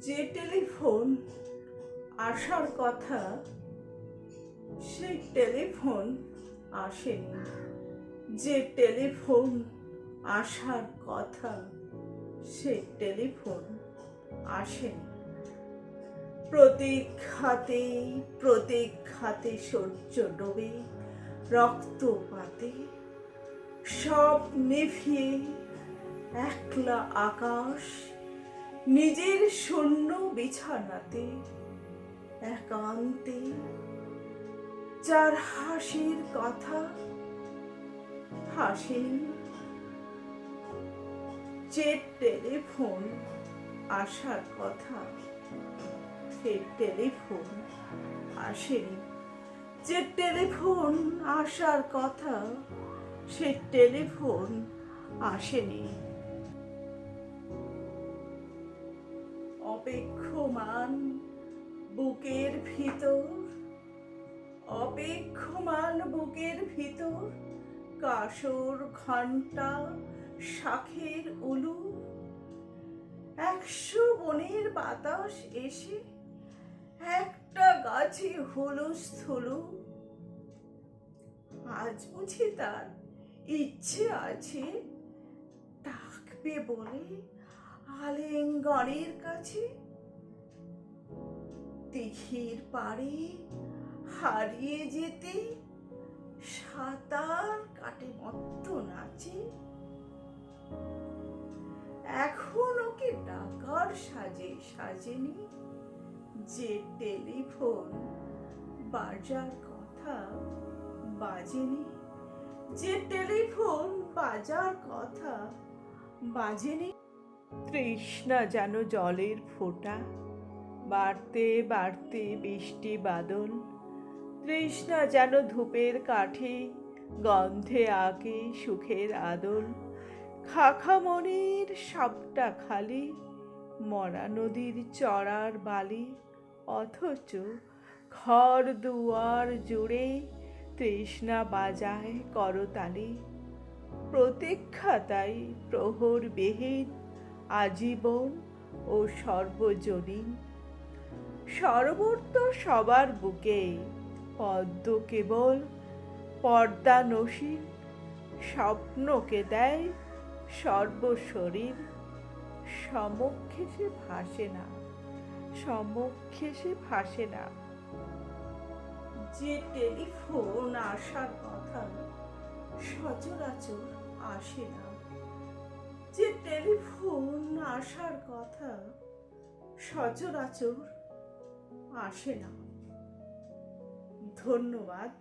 যে টেলিফোন আসার কথা, সেই টেলিফোন আসেনি। যে টেলিফোন আসার কথা, সেই টেলিফোন আসেনি। প্রতীক্ষাতে প্রতীক্ষাতে সূর্য ডোবে, রক্তপাতে, সব নিভিয়ে একলা আকাশ নিজের শূন্য বিছানাতে, একান্তে, যার হাসির কথা হাসেনি যে টেলিফোন আসার কথা, সে টেলিফোন আসেনি। যে টেলিফোন আসার কথা, সে টেলিফোন আসেনি। অপেক্ষমান বুকের ভিতর, অপেক্ষমান বুকের ভিতর কাসর ঘণ্টা শাখের উলু, একশো বনের বাতাস এসে একটা গাছে হুলুস থুলু আজ বুঝি তার ইচ্ছে আছে ডাকবে বলে আলেঙ্গনের কাছে? দিঘির পাড়ে হারিয়ে যেতে সাঁতার কাটে মত্ত নাচে। এখন ওকে ডাকার সাজে সাজেনি যে টেলিফোন বাজার কথা বাজেনি? যে টেলিফোন বাজার কথা বাজেনি? তৃষ্ণা যেন জলের ফোঁটা। বাড়তে বাড়তে বৃষ্টি বাদল। তৃষ্ণা যেন ধূপের কাঠি, গন্ধে আঁকে সুখের আদল। খাখামনির সবটা খালি, মরা নদীর চড়ার বালি। অথচ ঘর দুয়ার জুড়ে তৃষ্ণা বাজায় করতালি। প্রতীক্ষা তাই প্রহর বেহীন আজীবন ও সর্বজনীন। সর্বত্র সবার বুকে পদ্ম কেবল, পর্দা নসীন, স্বপ্নকে দেয় সর্বশরীর। সমক্ষে সে ভাসে না, সমক্ষে সে ভাসে না। যে টেলিফোন আসার কথা সচরাচর আসে না। যে টেলিফোন আসার কথা সচরাচর আসে না। ধন্যবাদ।